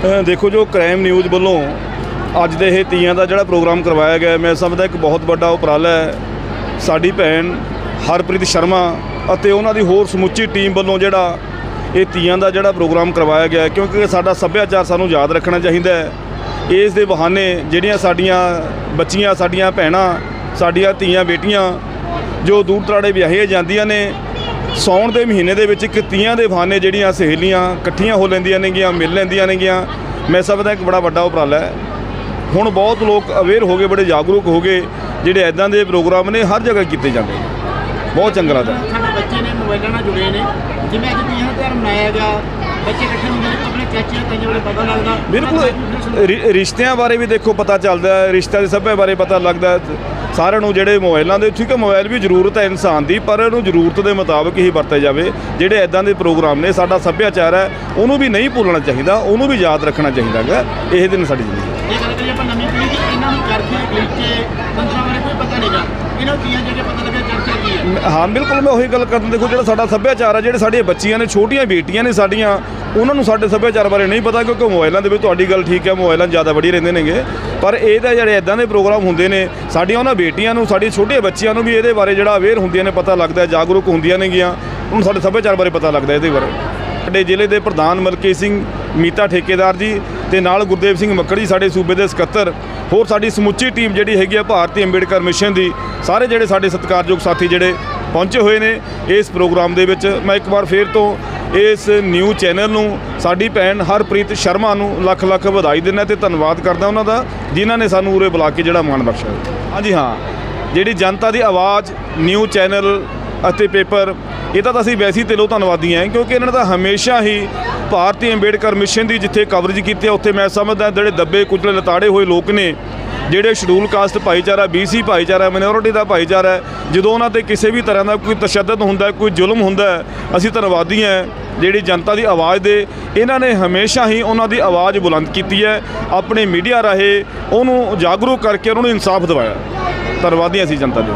ਦੇਖੋ ਜੋ crime news ਵੱਲੋਂ ਅੱਜ ਦੇ ਇਹ ਤੀਆਂ ਦਾ ਜਿਹੜਾ ਪ੍ਰੋਗਰਾਮ ਕਰਵਾਇਆ ਗਿਆ ਮੈਂ ਸਮਝਦਾ ਇੱਕ ਬਹੁਤ ਵੱਡਾ ਉਪਰਾਲਾ ਹੈ। ਸਾਡੀ ਭੈਣ ਹਰਪ੍ਰੀਤ ਸ਼ਰਮਾ ਅਤੇ ਉਹਨਾਂ ਦੀ ਹੋਰ ਸਮੁੱਚੀ ਟੀਮ ਵੱਲੋਂ ਜਿਹੜਾ ਇਹ ਤੀਆਂ ਦਾ ਜਿਹੜਾ ਪ੍ਰੋਗਰਾਮ ਕਰਵਾਇਆ ਗਿਆ ਕਿਉਂਕਿ ਸਾਡਾ ਸੱਭਿਆਚਾਰ ਸਾਨੂੰ ਯਾਦ ਰੱਖਣਾ ਚਾਹੀਦਾ ਹੈ। ਇਸ ਦੇ ਬਹਾਨੇ ਜਿਹੜੀਆਂ ਸਾਡੀਆਂ ਬੱਚੀਆਂ, ਸਾਡੀਆਂ ਭੈਣਾਂ, ਸਾਡੀਆਂ ਧੀਆਂ, ਬੇਟੀਆਂ ਜੋ ਦੂਰ ਦਰਾੜੇ ਵਿਆਹੀਆਂ ਜਾਂਦੀਆਂ ਨੇ ਸੌਣ ਦੇ ਮਹੀਨੇ ਦੇ ਵਿੱਚ ਇੱਕ ਤੀਆਂ ਦੇ ਬਹਾਨੇ ਜਿਹੜੀਆਂ ਸਹੇਲੀਆਂ ਇਕੱਠੀਆਂ ਹੋ ਲੈਂਦੀਆਂ ਨੇਗੀਆਂ ਮਿਲ ਲੈਂਦੀਆਂ ਨੇਗੀਆਂ। ਮੈਂ ਸਮਝਦਾ ਇੱਕ ਬੜਾ ਵੱਡਾ ਉਪਰਾਲਾ ਹੈ। ਹੁਣ ਬਹੁਤ ਲੋਕ ਅਵੇਅਰ ਹੋ ਗਏ ਬੜੇ ਜਾਗਰੂਕ ਹੋ ਗਏ ਜਿਹੜੇ ਐਦਾਂ ਦੇ ਪ੍ਰੋਗਰਾਮ ਨੇ ਹਰ ਜਗ੍ਹਾ ਕੀਤੇ ਜਾਂਦੇ ਬਹੁਤ ਚੰਗਾ ਲੱਗਦਾ। ਸਾਡੇ ਬੱਚੇ ਨੇ ਮੋਬਾਈਲਾਂ ਨਾਲ ਜੁੜੇ ਨੇ। ਜਿਵੇਂ ਅੱਜ ਤੀਆਂ ਦਾ ਮਨਾਇਆ ਗਿਆ ਬੱਚੇ ਇਕੱਠੇ ਹੁੰਦੇ ਨੇ ਆਪਣੇ ਚਾਚੀਆਂ ਤਾਈਆਂ ਬਾਰੇ ਪਤਾ ਲੱਗਦਾ। ਬਿਲਕੁਲ ਰਿਸ਼ਤਿਆਂ ਬਾਰੇ ਵੀ ਦੇਖੋ ਪਤਾ ਚੱਲਦਾ ਹੈ ਰਿਸ਼ਤਿਆਂ ਦੇ ਸਭਿਆ ਬਾਰੇ ਪਤਾ ਲੱਗਦਾ ਹੈ। ਸਾਰਿਆਂ ਨੂੰ ਜਿਹੜੇ ਮੋਬਾਈਲਾਂ ਦੇ, ਠੀਕ ਹੈ ਮੋਬਾਈਲ ਵੀ ਜ਼ਰੂਰਤ ਹੈ ਇਨਸਾਨ ਦੀ, ਪਰ ਇਹਨੂੰ ਜ਼ਰੂਰਤ ਦੇ ਮੁਤਾਬਕ ਹੀ ਵਰਤਿਆ ਜਾਵੇ। ਜਿਹੜੇ ਐਦਾਂ ਦੇ ਪ੍ਰੋਗਰਾਮ ਨੇ, ਸਾਡਾ ਸੱਭਿਆਚਾਰ ਹੈ, ਉਹਨੂੰ ਵੀ ਨਹੀਂ ਭੁੱਲਣਾ ਚਾਹੀਦਾ, ਉਹਨੂੰ ਵੀ ਯਾਦ ਰੱਖਣਾ ਚਾਹੀਦਾ ਹੈਗਾ। ਇਹ ਦਿਨ ਸਾਡੀ ਜ਼ਿੰਦਗੀ ਇਹ ਗੱਲ ਕਰੀਏ ਆਪਾਂ ਨਵੀਂ ਪੀੜ੍ਹੀ ਇਹਨਾਂ ਨੂੰ ਚਰਖੇ ਗਲੀਚੇ ਤੰਤਰਾਂ ਬਾਰੇ ਕੋਈ ਪਤਾ ਨਹੀਂਗਾ ਇਹਨਾਂ ਨੂੰ ਜਿਹੜੇ ਪਤਾ ਲੱਗਿਆ ਚਰਖਾ ਕੀ ਹੈ? ਹਾਂ, ਬਿਲਕੁਲ ਮੈਂ ਉਹੀ ਗੱਲ ਕਰਦਾ ਦੇਖੋ, ਜਿਹੜਾ ਸਾਡਾ ਸੱਭਿਆਚਾਰ ਹੈ ਜਿਹੜੇ ਸਾਡੀਆਂ ਬੱਚੀਆਂ ਨੇ, ਛੋਟੀਆਂ ਬੇਟੀਆਂ ਨੇ ਸਾਡੀਆਂ, ਉਹਨਾਂ ਨੂੰ ਸਾਡੇ ਸੱਭਿਆਚਾਰ ਬਾਰੇ ਨਹੀਂ ਪਤਾ ਕਿਉਂਕਿ ਮੋਬਾਈਲਾਂ ਦੇ ਵਿੱਚ ਤੁਹਾਡੀ ਗੱਲ ਠੀਕ ਹੈ, ਮੋਬਾਈਲਾਂ ਜ਼ਿਆਦਾ ਵੜੀ ਰਹਿੰਦੇ ਨੇਗੇ। ਪਰ ਇਹ ਤਾਂ ਜਿਹੜੇ ਇਦਾਂ ਦੇ ਪ੍ਰੋਗਰਾਮ ਹੁੰਦੇ ਨੇ, ਸਾਡੀਆਂ ਉਹਨਾਂ ਬੇਟੀਆਂ ਨੂੰ ਸਾਡੀ ਛੋਟੀਆਂ ਬੱਚੀਆਂ ਨੂੰ ਵੀ ਇਹਦੇ ਬਾਰੇ ਜਿਹੜਾ ਅਵੇਅਰ ਹੁੰਦੀਆਂ ਨੇ, ਪਤਾ ਲੱਗਦਾ ਜਾਗਰੂਕ ਹੁੰਦੀਆਂ ਨੇਗੀਆਂ, ਉਹਨੂੰ ਸਾਡੇ ਸੱਭਿਆਚਾਰ ਬਾਰੇ ਪਤਾ ਲੱਗਦਾ ਇਹਦੇ ਬਾਰੇ। ਸਾਡੇ ਜ਼ਿਲ੍ਹੇ ਦੇ ਪ੍ਰਧਾਨ ਮਲਕੀਤ ਸਿੰਘ ਮੀਤਾ ਠੇਕੇਦਾਰ ਜੀ ਤੇ ਨਾਲ ਗੁਰਦੇਵ ਸਿੰਘ ਮੱਕੜ ਜੀ ਸਾਡੇ ਸੂਬੇ ਦੇ ਸਕੱਤਰ ਹੋਰ ਸਾਡੀ ਸਮੁੱਚੀ ਟੀਮ ਜਿਹੜੀ ਹੈਗੀ ਆ ਭਾਰਤੀ ਅੰਬੇਡਕਰ ਮਿਸ਼ਨ ਦੀ, ਸਾਰੇ ਜਿਹੜੇ ਸਾਡੇ ਸਤਿਕਾਰਯੋਗ ਸਾਥੀ ਜਿਹੜੇ ਪਹੁੰਚੇ ਹੋਏ ਨੇ ਇਸ ਪ੍ਰੋਗਰਾਮ ਦੇ ਵਿੱਚ, ਮੈਂ ਇੱਕ ਵਾਰ ਫੇਰ ਤੋਂ ਇਸ ਨਿਊ ਚੈਨਲ ਨੂੰ, ਸਾਡੀ ਭੈਣ ਹਰਪ੍ਰੀਤ ਸ਼ਰਮਾ ਨੂੰ ਲੱਖ ਲੱਖ ਵਧਾਈ ਦਿੰਦਾ ਤੇ ਧੰਨਵਾਦ ਕਰਦਾ ਉਹਨਾਂ ਦਾ, ਜਿਨ੍ਹਾਂ ਨੇ ਸਾਨੂੰ ਉਰੇ ਬੁਲਾ ਕੇ ਜਿਹੜਾ ਮਾਣ ਬਖਸ਼ਿਆ। ਹਾਂਜੀ ਹਾਂ, ਜਿਹੜੀ ਜਨਤਾ ਦੀ ਆਵਾਜ਼ ਨਿਊ ਚੈਨਲ ਅਤੇ ਪੇਪਰ ਇਹਦਾ ਤਾਂ ਅਸੀਂ ਵੈਸੇ ਹੀ ਦਿਲੋਂ ਧੰਨਵਾਦੀ ਹਾਂ, ਕਿਉਂਕਿ ਇਹਨਾਂ ਦਾ ਹਮੇਸ਼ਾ ਹੀ ਭਾਰਤੀ ਅੰਬੇਡਕਰ ਮਿਸ਼ਨ ਦੀ ਜਿੱਥੇ ਕਵਰੇਜ ਕੀਤੀ ਹੈ, ਉੱਥੇ ਮੈਂ ਸਮਝਦਾ ਜਿਹੜੇ ਦੱਬੇ ਕੁਚਲੇ ਲਤਾੜੇ ਹੋਏ ਲੋਕ ਨੇ, ਜਿਹੜੇ ਸ਼ਡਿਊਲ ਕਾਸਟ ਭਾਈਚਾਰਾ BC ਭਾਈਚਾਰਾ ਮਿਨੋਰਿਟੀ ਦਾ ਭਾਈਚਾਰਾ ਹੈ, ਜਦੋਂ ਉਹਨਾਂ ਤੇ ਕਿਸੇ ਵੀ ਤਰ੍ਹਾਂ ਦਾ ਕੋਈ ਤਸ਼ੱਦਦ ਹੁੰਦਾ ਕੋਈ ਜ਼ੁਲਮ ਹੁੰਦਾ ਅਸੀਂ ਧੰਨਵਾਦੀ ਹਾਂ ਜਿਹੜੀ ਜਨਤਾ ਦੀ ਆਵਾਜ਼ ਦੇ, ਇਹਨਾਂ ਨੇ ਹਮੇਸ਼ਾ ਹੀ ਉਹਨਾਂ ਦੀ ਆਵਾਜ਼ ਬੁਲੰਦ ਕੀਤੀ ਹੈ, ਆਪਣੇ ਮੀਡੀਆ ਰਾਹੀਂ ਉਹਨੂੰ ਜਾਗਰੂਕ ਕਰਕੇ ਉਹਨਾਂ ਨੂੰ ਇਨਸਾਫ ਦਿਵਾਇਆ। ਧੰਨਵਾਦੀ ਹਾਂ ਅਸੀਂ ਜਨਤਾ ਦੇ